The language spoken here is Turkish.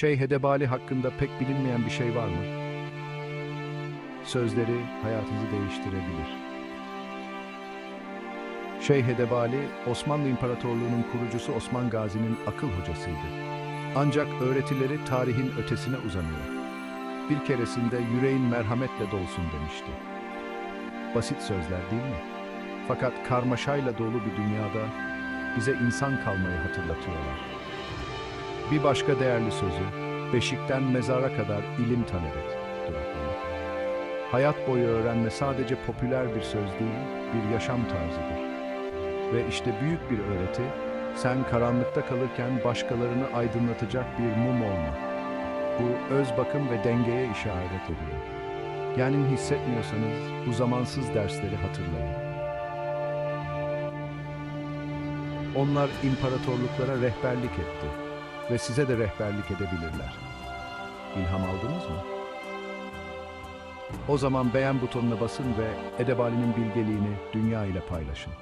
Şeyh Hedebali hakkında pek bilinmeyen bir şey var mı? Sözleri hayatınızı değiştirebilir. Şeyh Hedebali, Osmanlı İmparatorluğu'nun kurucusu Osman Gazi'nin akıl hocasıydı. Ancak öğretileri tarihin ötesine uzanıyor. Bir keresinde yüreğin merhametle dolsun demişti. Basit sözler değil mi? Fakat karmaşayla dolu bir dünyada bize insan kalmayı hatırlatıyorlar. Bir başka değerli sözü, beşikten mezara kadar ilim talep et. Hayat boyu öğrenme sadece popüler bir söz değil, bir yaşam tarzıdır. Ve işte büyük bir öğreti, sen karanlıkta kalırken başkalarını aydınlatacak bir mum olma. Bu öz bakım ve dengeye işaret ediyor. Yani hissetmiyorsanız bu zamansız dersleri hatırlayın. Onlar imparatorluklara rehberlik etti ve size de rehberlik edebilirler. İlham aldınız mı? O zaman beğen butonuna basın ve Edebali'nin bilgeliğini dünya ile paylaşın.